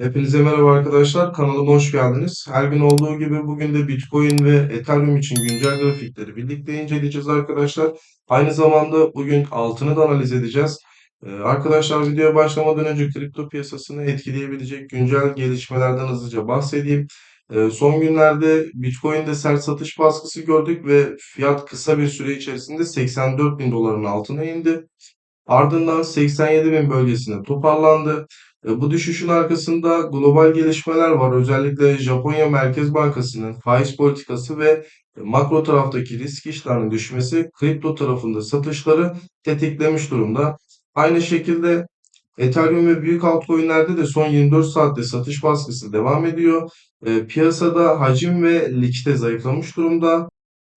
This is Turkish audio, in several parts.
Hepinize merhaba arkadaşlar. Kanalıma hoş geldiniz. Her gün olduğu gibi bugün de Bitcoin ve Ethereum için güncel grafikleri birlikte inceleyeceğiz arkadaşlar. Aynı zamanda bugün altını da analiz edeceğiz. Ee, arkadaşlar videoya başlamadan önce kripto piyasasını etkileyebilecek güncel gelişmelerden hızlıca bahsedeyim. Ee, son günlerde Bitcoin'de sert satış baskısı gördük ve fiyat kısa bir süre içerisinde 84 bin doların altına indi. Ardından 87 bin bölgesine toparlandı. E, Bu düşüşün arkasında global gelişmeler var. Özellikle Japonya Merkez Bankası'nın faiz politikası ve makro taraftaki risk iştahının düşmesi kripto tarafında satışları tetiklemiş durumda. Aynı şekilde Ethereum ve büyük altcoin'lerde de son 24 saatte satış baskısı devam ediyor. E, piyasada hacim ve likite zayıflamış durumda.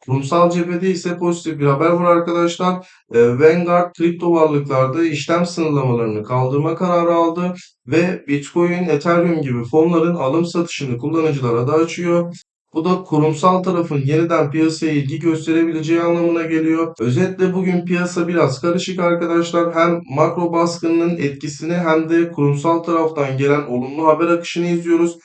Kurumsal cephede ise pozitif bir haber var arkadaşlar. Ee, Vanguard kripto varlıklarda işlem sınırlamalarını kaldırma kararı aldı ve Bitcoin, Ethereum gibi fonların alım satışını kullanıcılara da açıyor. Bu da kurumsal tarafın yeniden piyasaya ilgi gösterebileceği anlamına geliyor. Özetle bugün piyasa biraz karışık arkadaşlar. Hem makro baskının etkisini hem de kurumsal taraftan gelen olumlu haber akışını izliyoruz.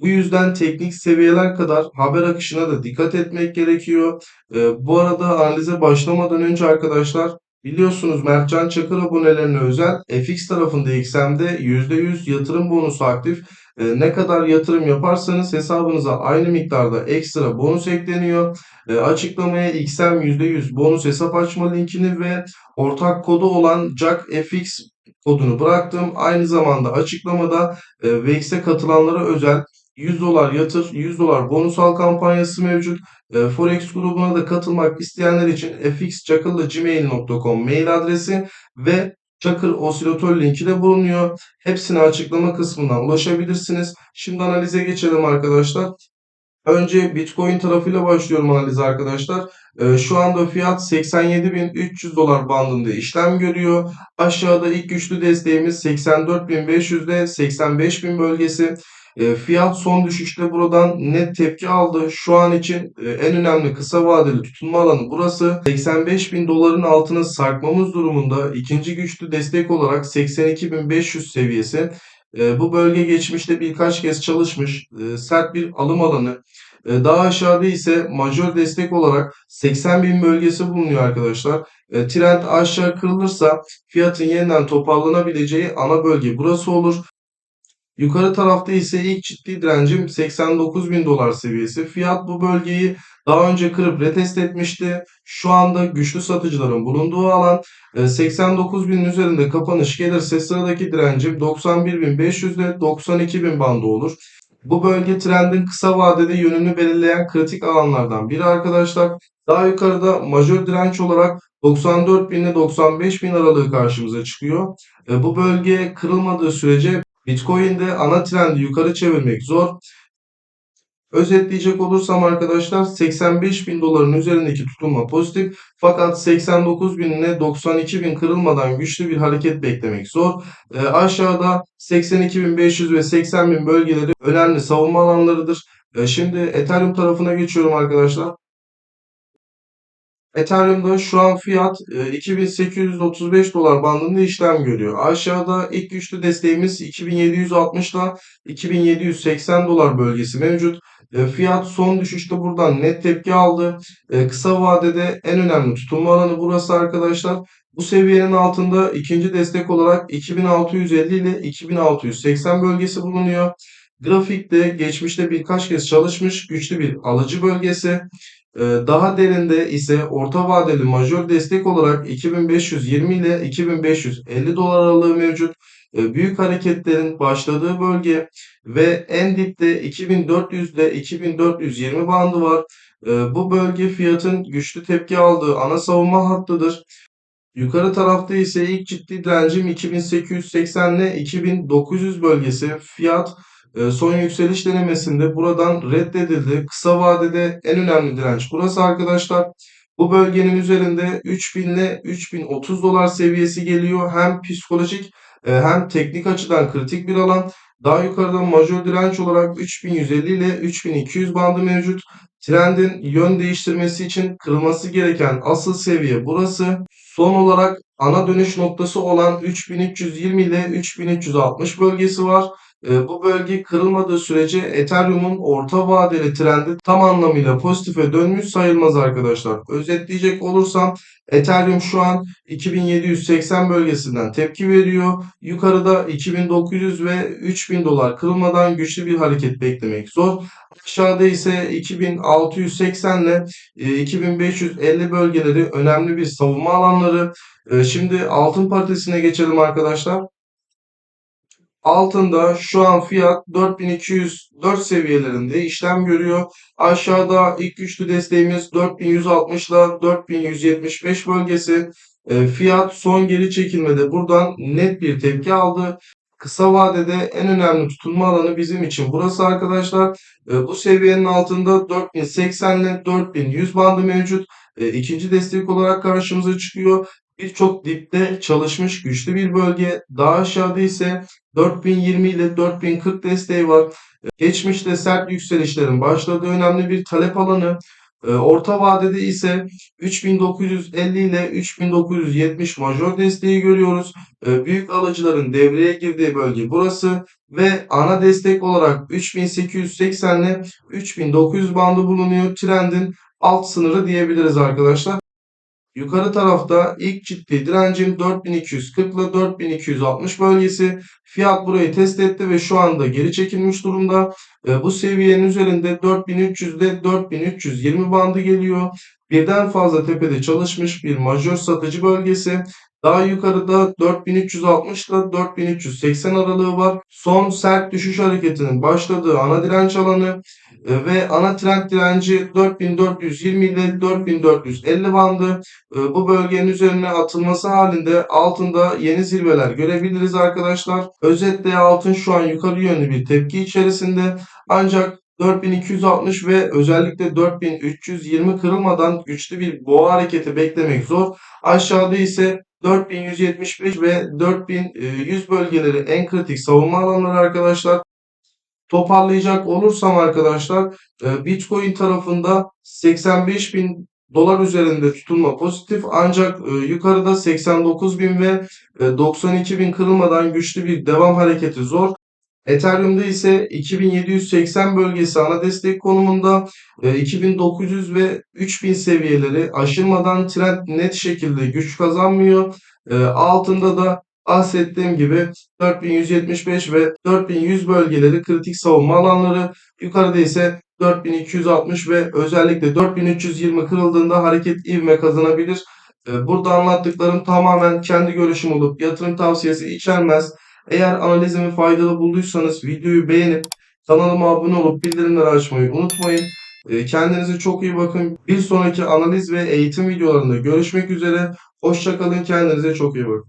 Bu yüzden teknik seviyeler kadar haber akışına da dikkat etmek gerekiyor. Ee, bu arada analize başlamadan önce arkadaşlar biliyorsunuz Mertcan Çakır abonelerine özel FX tarafında XM'de %100 yatırım bonusu aktif. Ee, ne kadar yatırım yaparsanız hesabınıza aynı miktarda ekstra bonus ekleniyor. Ee, açıklamaya XM %100 bonus hesap açma linkini ve ortak kodu olan JACFX kodunu bıraktım. Aynı zamanda açıklamada e, katılanlara özel 100 dolar yatır, 100 dolar bonus al kampanyası mevcut. E, Forex grubuna da katılmak isteyenler için fxçakırlı.gmail.com mail adresi ve Çakır osilatör linki de bulunuyor. Hepsini açıklama kısmından ulaşabilirsiniz. Şimdi analize geçelim arkadaşlar. Önce Bitcoin tarafıyla başlıyorum analize arkadaşlar. Ee, şu anda fiyat 87.300 dolar bandında işlem görüyor. Aşağıda ilk güçlü desteğimiz 84.500 ile 85.000 bölgesi. E, fiyat son düşüşte buradan net tepki aldı. Şu an için e, en önemli kısa vadeli tutunma alanı burası. 85 bin doların altına sarkmamız durumunda ikinci güçlü destek olarak 82.500 seviyesi. E, bu bölge geçmişte birkaç kez çalışmış. Sert bir alım alanı. Daha aşağıda ise majör destek olarak 80 bin bölgesi bulunuyor arkadaşlar. Trend aşağı kırılırsa fiyatın yeniden toparlanabileceği ana bölge burası olur. Yukarı tarafta ise ilk ciddi direncim 89 bin dolar seviyesi. Fiyat bu bölgeyi daha önce kırıp retest etmişti. Şu anda güçlü satıcıların bulunduğu alan 89 binin üzerinde kapanış gelirse sıradaki direncim 91 bin 500 ile 92 bin bandı olur. Bu bölge trendin kısa vadede yönünü belirleyen kritik alanlardan biri arkadaşlar. Daha yukarıda majör direnç olarak 94 bin ile 95 bin aralığı karşımıza çıkıyor. E, bu bölge kırılmadığı sürece Bitcoin'de ana trendi yukarı çevirmek zor. Özetleyecek olursam arkadaşlar 85 bin doların üzerindeki tutunma pozitif fakat 89 bin ile 92 bin kırılmadan güçlü bir hareket beklemek zor. E, aşağıda 82.500 ve 80 bin bölgeleri önemli savunma alanlarıdır. E, şimdi Ethereum tarafına geçiyorum arkadaşlar. Ethereum'da şu an fiyat e, 2835 dolar bandında işlem görüyor. Aşağıda ilk güçlü desteğimiz 2760 ile 2780 dolar bölgesi mevcut. E, fiyat son düşüşte buradan net tepki aldı. E, kısa vadede en önemli tutunma alanı burası arkadaşlar. Bu seviyenin altında ikinci destek olarak 2650 ile 2680 bölgesi bulunuyor. Grafikte geçmişte birkaç kez çalışmış güçlü bir alıcı bölgesi. Ee, Daha derinde ise orta vadeli majör destek olarak 2520 ile 2550 dolar aralığı mevcut. Ee, Büyük hareketlerin başladığı bölge ve en dipte 2400 ile 2420 bandı var. Ee, Bu bölge fiyatın güçlü tepki aldığı ana savunma hattıdır. Yukarı tarafta ise ilk ciddi direncim 2880 ile 2900 bölgesi. Fiyat son yükseliş denemesinde buradan reddedildi. Kısa vadede en önemli direnç burası arkadaşlar. Bu bölgenin üzerinde 3000 ile 3030 dolar seviyesi geliyor. Hem psikolojik e, hem teknik açıdan kritik bir alan. Daha yukarıda majör direnç olarak 3150 ile 3200 bandı mevcut. Trendin yön değiştirmesi için kırılması gereken asıl seviye burası. Son olarak ana dönüş noktası olan 3320 ile 3360 bölgesi var. E, bu bölge kırılmadığı sürece Ethereum'un orta vadeli trendi tam anlamıyla pozitife dönmüş sayılmaz arkadaşlar. Özetleyecek olursam Ethereum şu an 2780 bölgesinden tepki veriyor. Yukarıda 2900 ve 3000 dolar kırılmadan güçlü bir hareket beklemek zor. Aşağıda ise 2680 ile e, 2550 bölgeleri önemli bir savunma alanları. E, Şimdi altın paritesine geçelim arkadaşlar. Altında şu an fiyat 4204 seviyelerinde işlem görüyor. Aşağıda ilk güçlü desteğimiz 4160 ile 4175 bölgesi. E, fiyat son geri çekilmede buradan net bir tepki aldı. Kısa vadede en önemli tutunma alanı bizim için burası arkadaşlar. E, bu seviyenin altında 4080 ile 4100 bandı mevcut. E, ikinci destek olarak karşımıza çıkıyor. Birçok dipte çalışmış güçlü bir bölge. Daha aşağıda ise 4020 ile 4040 desteği var. Geçmişte sert yükselişlerin başladığı önemli bir talep alanı. Ee, Orta vadede ise 3950 ile 3970 major desteği görüyoruz. Ee, Büyük alıcıların devreye girdiği bölge burası ve ana destek olarak 3880 ile 3900 bandı bulunuyor. Trendin alt sınırı diyebiliriz arkadaşlar. Yukarı tarafta ilk ciddi direncim 4240 ile 4260 bölgesi. Fiyat burayı test etti ve şu anda geri çekilmiş durumda. E, bu seviyenin üzerinde 4300 ile 4320 bandı geliyor. Birden fazla tepede çalışmış bir majör satıcı bölgesi. Daha yukarıda 4360 ile 4380 aralığı var. Son sert düşüş hareketinin başladığı ana direnç alanı ve ana trend direnci 4420 ile 4450 bandı. E, Bu bölgenin üzerine atılması halinde altında yeni zirveler görebiliriz arkadaşlar. Özetle altın şu an yukarı yönlü bir tepki içerisinde. Ancak 4260 ve özellikle 4320 kırılmadan güçlü bir boğa hareketi beklemek zor. Aşağıda ise 4175 ve 4100 bölgeleri en kritik savunma alanları arkadaşlar. Toparlayacak olursam arkadaşlar e, Bitcoin tarafında 85 bin dolar üzerinde tutulma pozitif ancak e, yukarıda 89 bin ve e, 92 bin kırılmadan güçlü bir devam hareketi zor. Ethereum'da ise 2780 bölgesi ana destek konumunda, e, 2900 ve 3000 seviyeleri aşılmadan trend net şekilde güç kazanmıyor. E, altında da bahsettiğim gibi 4175 ve 4100 bölgeleri kritik savunma alanları. Yukarıda ise 4260 ve özellikle 4320 kırıldığında hareket ivme kazanabilir. E, Burada anlattıklarım tamamen kendi görüşüm olup yatırım tavsiyesi içermez. Eğer analizimi faydalı bulduysanız videoyu beğenip kanalıma abone olup bildirimleri açmayı unutmayın. E, Kendinize çok iyi bakın. Bir sonraki analiz ve eğitim videolarında görüşmek üzere. Hoşçakalın. Kendinize çok iyi bakın.